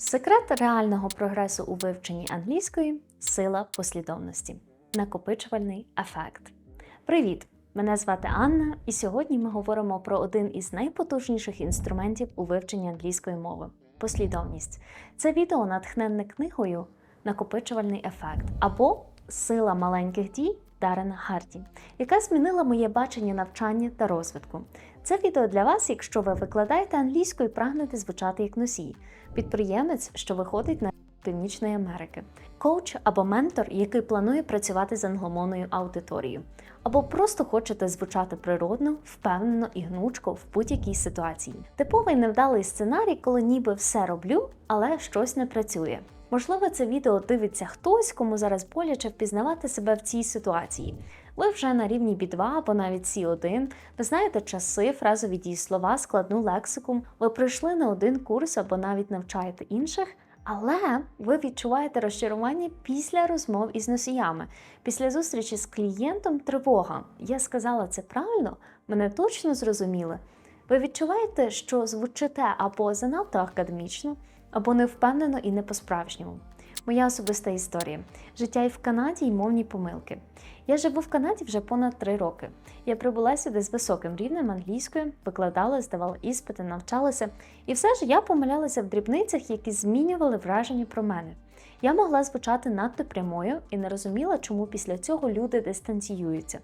Секрет реального прогресу у вивченні англійської сила послідовності, накопичувальний ефект. Привіт! Мене звати Анна, і сьогодні ми говоримо про один із найпотужніших інструментів у вивченні англійської мови послідовність. Це відео натхненне книгою Накопичувальний ефект або Сила маленьких дій Дарена Харті, яка змінила моє бачення навчання та розвитку. Це відео для вас, якщо ви викладаєте англійську і прагнете звучати як носій, підприємець, що виходить на Північної Америки, коуч або ментор, який планує працювати з англомовною аудиторією, або просто хочете звучати природно, впевнено і гнучко в будь-якій ситуації. Типовий невдалий сценарій, коли ніби все роблю, але щось не працює. Можливо, це відео дивиться хтось, кому зараз боляче впізнавати себе в цій ситуації. Ви вже на рівні B2 або навіть C1, ви знаєте часи, фразові дієслова, складну лексику, ви пройшли на один курс або навіть навчаєте інших. Але ви відчуваєте розчарування після розмов із носіями, після зустрічі з клієнтом тривога. Я сказала це правильно, мене точно зрозуміли. Ви відчуваєте, що звучите або занадто академічно, або невпевнено і не по-справжньому. Моя особиста історія: життя і в Канаді і мовні помилки. Я живу в Канаді вже понад три роки. Я прибула сюди з високим рівнем англійської, викладала, здавала іспити, навчалася, і все ж я помилялася в дрібницях, які змінювали враження про мене. Я могла звучати надто прямою і не розуміла, чому після цього люди дистанціюються.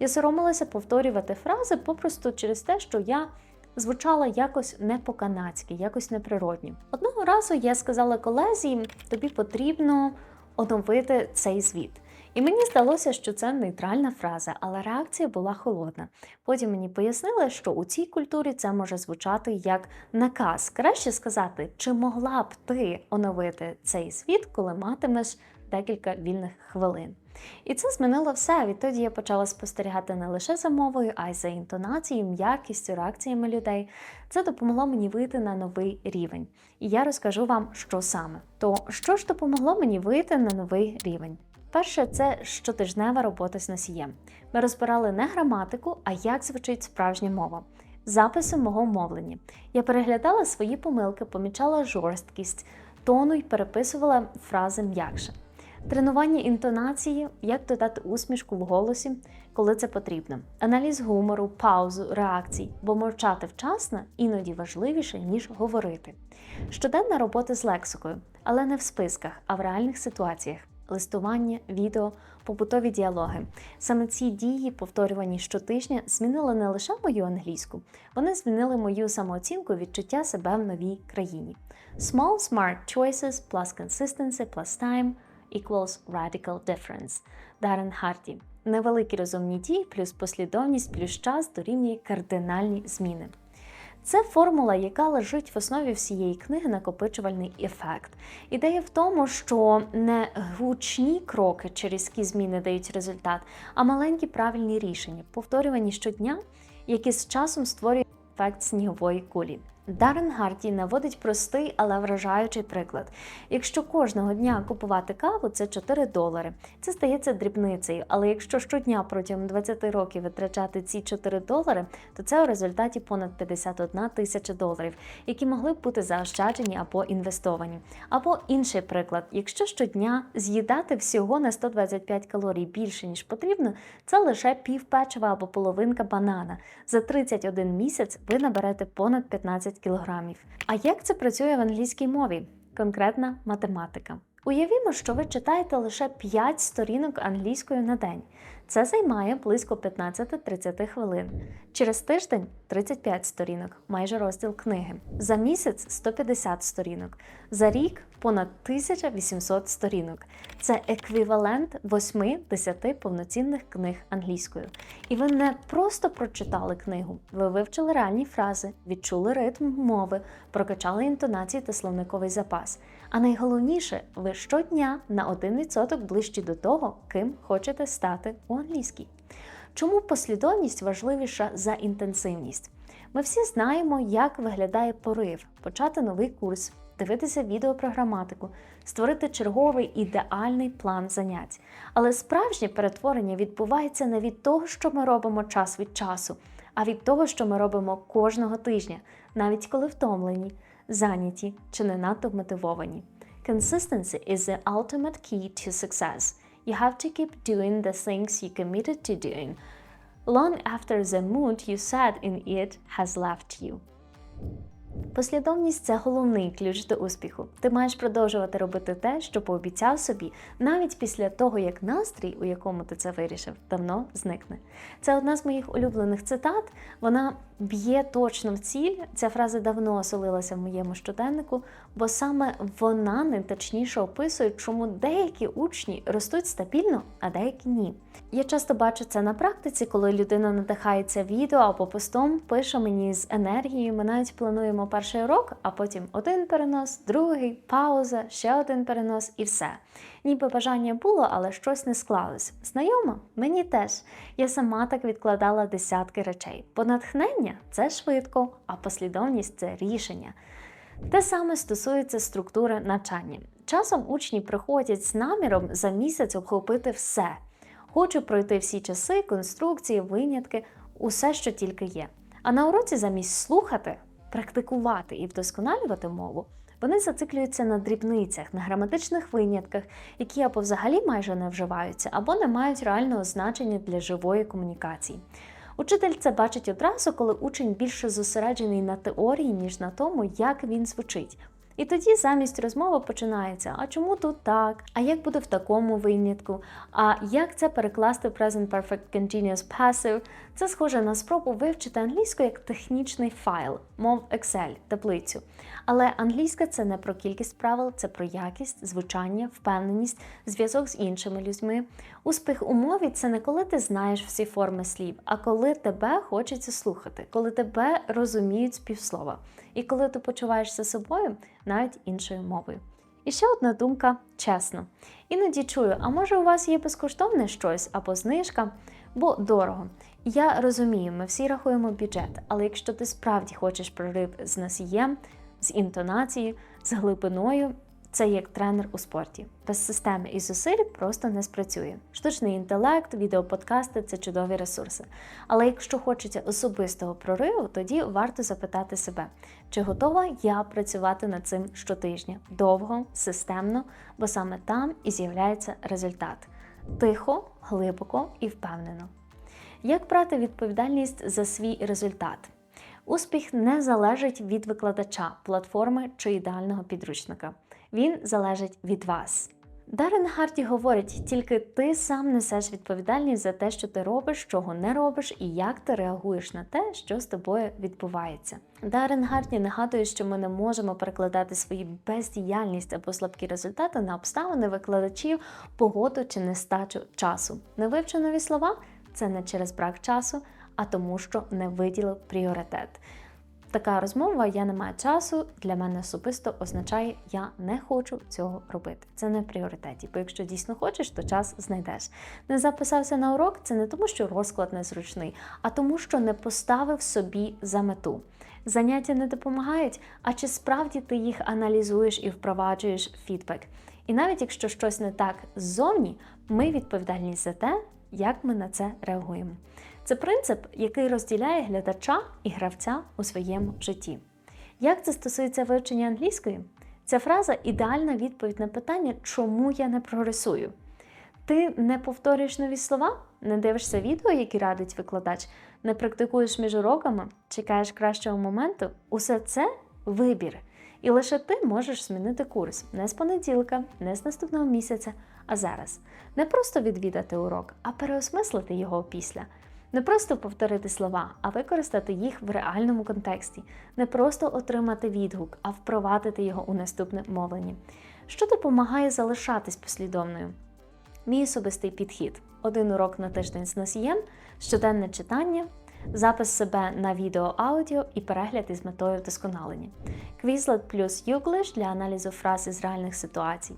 Я соромилася повторювати фрази попросту через те, що я звучала якось не по-канадськи, якось неприродньо. Одного разу я сказала колезі, тобі потрібно оновити цей звіт. І мені здалося, що це нейтральна фраза, але реакція була холодна. Потім мені пояснили, що у цій культурі це може звучати як наказ. Краще сказати, чи могла б ти оновити цей звіт, коли матимеш декілька вільних хвилин. І це змінило все. Відтоді я почала спостерігати не лише за мовою, а й за інтонацією, м'якістю, реакціями людей. Це допомогло мені вийти на новий рівень. І я розкажу вам, що саме. То що ж допомогло мені вийти на новий рівень? Перше, це щотижнева робота з носієм. Ми розбирали не граматику, а як звучить справжня мова. Записи мого мовлення. Я переглядала свої помилки, помічала жорсткість, тону й переписувала фрази м'якше. Тренування інтонації, як додати усмішку в голосі, коли це потрібно. Аналіз гумору, паузу, реакцій, бо мовчати вчасно іноді важливіше, ніж говорити. Щоденна робота з лексикою, але не в списках, а в реальних ситуаціях. Листування, відео, побутові діалоги. Саме ці дії, повторювані щотижня, змінили не лише мою англійську, вони змінили мою самооцінку відчуття себе в новій країні. Small smart choices plus consistency plus time equals radical difference. Дарен Харті. Невеликі розумні дії плюс послідовність плюс час дорівнює кардинальні зміни. Це формула, яка лежить в основі всієї книги накопичувальний ефект. Ідея в тому, що не гучні кроки чи різкі зміни дають результат, а маленькі правильні рішення, повторювані щодня, які з часом створюють ефект снігової кулі. Дарен Гарті наводить простий, але вражаючий приклад. Якщо кожного дня купувати каву, це 4 долари. Це стається дрібницею, але якщо щодня протягом 20 років витрачати ці 4 долари, то це у результаті понад 51 тисяча доларів, які могли б бути заощаджені або інвестовані. Або інший приклад: якщо щодня з'їдати всього на 125 калорій більше ніж потрібно, це лише пів печива або половинка банана. За 31 місяць ви наберете понад 15 кілограмів. А як це працює в англійській мові? Конкретна математика. Уявімо, що ви читаєте лише 5 сторінок англійської на день. Це займає близько 15-30 хвилин. Через тиждень 35 сторінок, майже розділ книги. За місяць 150 сторінок. За рік понад 1800 сторінок. Це еквівалент 8-10 повноцінних книг англійською. І ви не просто прочитали книгу, ви вивчили реальні фрази, відчули ритм мови, прокачали інтонації та словниковий запас. А найголовніше, ви щодня на 1% ближчі до того, ким хочете стати у англійській. Чому послідовність важливіша за інтенсивність? Ми всі знаємо, як виглядає порив, почати новий курс, дивитися відео про граматику, створити черговий ідеальний план занять. Але справжнє перетворення відбувається не від того, що ми робимо час від часу, а від того, що ми робимо кожного тижня, навіть коли втомлені. Зайняті чи не надто мотивовані. Consistency is the ultimate key to success. You have to keep doing the things you committed to doing long after the mood you set in it has left you. Послідовність це головний ключ до успіху. Ти маєш продовжувати робити те, що пообіцяв собі, навіть після того, як настрій, у якому ти це вирішив, давно зникне. Це одна з моїх улюблених цитат. Вона б'є точно в ціль. Ця фраза давно оселилася в моєму щоденнику, бо саме вона найточніше описує, чому деякі учні ростуть стабільно, а деякі ні. Я часто бачу це на практиці, коли людина надихається відео або постом, пише мені з енергією. Ми навіть плануємо перший урок, а потім один перенос, другий, пауза, ще один перенос і все. Ніби бажання було, але щось не склалось. Знайомо? Мені теж. Я сама так відкладала десятки речей. Бо натхнення це швидко, а послідовність це рішення. Те саме стосується структури навчання. Часом учні приходять з наміром за місяць охопити все. Хочу пройти всі часи, конструкції, винятки, усе, що тільки є. А на уроці замість слухати, практикувати і вдосконалювати мову, вони зациклюються на дрібницях, на граматичних винятках, які або взагалі майже не вживаються, або не мають реального значення для живої комунікації. Учитель це бачить одразу, коли учень більше зосереджений на теорії, ніж на тому, як він звучить. І тоді замість розмови починається: а чому тут так? А як буде в такому винятку? А як це перекласти в Present Perfect Continuous Passive? Це схоже на спробу вивчити англійську як технічний файл, мов Excel, таблицю. Але англійська це не про кількість правил, це про якість, звучання, впевненість, зв'язок з іншими людьми. Успіх у мові це не коли ти знаєш всі форми слів, а коли тебе хочеться слухати, коли тебе розуміють співслова, і коли ти почуваєшся собою навіть іншою мовою. І ще одна думка чесно. Іноді чую, а може у вас є безкоштовне щось або знижка, бо дорого. Я розумію, ми всі рахуємо бюджет, але якщо ти справді хочеш прорив з носієм, з інтонацією, з глибиною, це як тренер у спорті. Без системи і зусиль просто не спрацює. Штучний інтелект, відеоподкасти це чудові ресурси. Але якщо хочеться особистого прориву, тоді варто запитати себе, чи готова я працювати над цим щотижня довго, системно, бо саме там і з'являється результат тихо, глибоко і впевнено. Як брати відповідальність за свій результат? Успіх не залежить від викладача, платформи чи ідеального підручника. Він залежить від вас. Дарен Харті говорить, тільки ти сам несеш відповідальність за те, що ти робиш, чого не робиш, і як ти реагуєш на те, що з тобою відбувається. Дарен Харті нагадує, що ми не можемо перекладати свої бездіяльність або слабкі результати на обставини викладачів, погоду чи нестачу часу. Невивчені нові слова це не через брак часу, а тому, що не виділив пріоритет. Така розмова я не маю часу для мене особисто означає, я не хочу цього робити. Це не в пріоритеті. Бо якщо дійсно хочеш, то час знайдеш. Не записався на урок, це не тому, що розклад незручний, а тому, що не поставив собі за мету. Заняття не допомагають, а чи справді ти їх аналізуєш і впроваджуєш фідбек. І навіть якщо щось не так ззовні, ми відповідальні за те, як ми на це реагуємо. Це принцип, який розділяє глядача і гравця у своєму житті. Як це стосується вивчення англійської? Ця фраза ідеальна відповідь на питання, чому я не прогресую. Ти не повторюєш нові слова, не дивишся відео, які радить викладач, не практикуєш між уроками, чекаєш кращого моменту. Усе це вибір. І лише ти можеш змінити курс не з понеділка, не з наступного місяця, а зараз. Не просто відвідати урок, а переосмислити його після. Не просто повторити слова, а використати їх в реальному контексті, не просто отримати відгук, а впровадити його у наступне мовлення. Що допомагає залишатись послідовною? Мій особистий підхід: один урок на тиждень з носієм, щоденне читання, запис себе на відео аудіо і перегляд із метою вдосконалення. Quizlet плюс Юглиш для аналізу фраз із реальних ситуацій.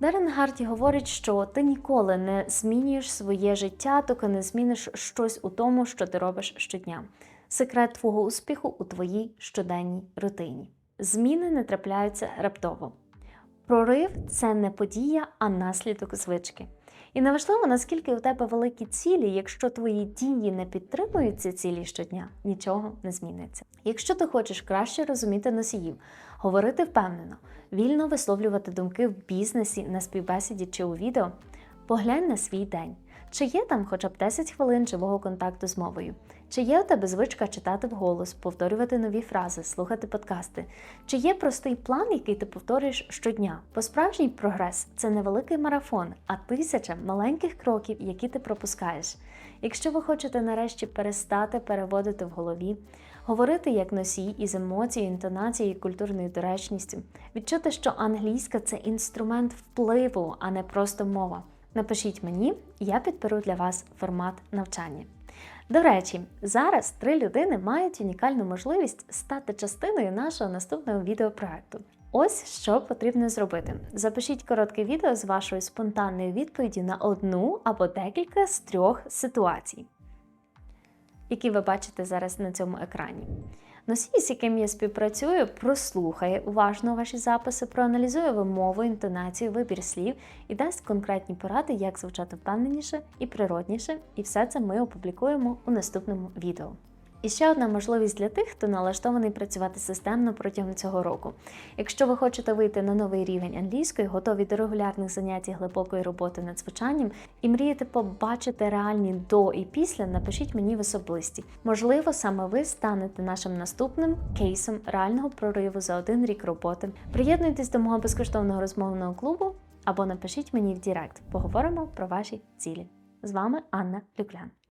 Дарен Гарті говорить, що ти ніколи не змінюєш своє життя, доки не зміниш щось у тому, що ти робиш щодня. Секрет твого успіху у твоїй щоденній рутині. Зміни не трапляються раптово. Прорив це не подія, а наслідок звички. І неважливо, наскільки у тебе великі цілі, якщо твої дії не підтримують ці цілі щодня, нічого не зміниться. Якщо ти хочеш краще розуміти носіїв, говорити впевнено, вільно висловлювати думки в бізнесі, на співбесіді чи у відео. Поглянь на свій день. Чи є там хоча б 10 хвилин живого контакту з мовою? Чи є у тебе звичка читати вголос, повторювати нові фрази, слухати подкасти? Чи є простий план, який ти повторюєш щодня? Бо справжній прогрес це не великий марафон, а тисяча маленьких кроків, які ти пропускаєш. Якщо ви хочете нарешті перестати переводити в голові, говорити як носій із емоцією, інтонацією культурною доречністю, відчути, що англійська це інструмент впливу, а не просто мова. Напишіть мені, я підберу для вас формат навчання. До речі, зараз три людини мають унікальну можливість стати частиною нашого наступного відеопроекту. Ось що потрібно зробити. Запишіть коротке відео з вашою спонтанною відповіддю на одну або декілька з трьох ситуацій, які ви бачите зараз на цьому екрані. Носій, з яким я співпрацюю, прослухає уважно ваші записи, проаналізує вимову, інтонацію, вибір слів і дасть конкретні поради, як звучати впевненіше і природніше, і все це ми опублікуємо у наступному відео. І ще одна можливість для тих, хто налаштований працювати системно протягом цього року. Якщо ви хочете вийти на новий рівень англійської, готові до регулярних занять і глибокої роботи над звучанням і мрієте побачити реальні до і після, напишіть мені в особисті. Можливо, саме ви станете нашим наступним кейсом реального прориву за один рік роботи. Приєднуйтесь до мого безкоштовного розмовного клубу або напишіть мені в Директ. Поговоримо про ваші цілі. З вами Анна Люклян.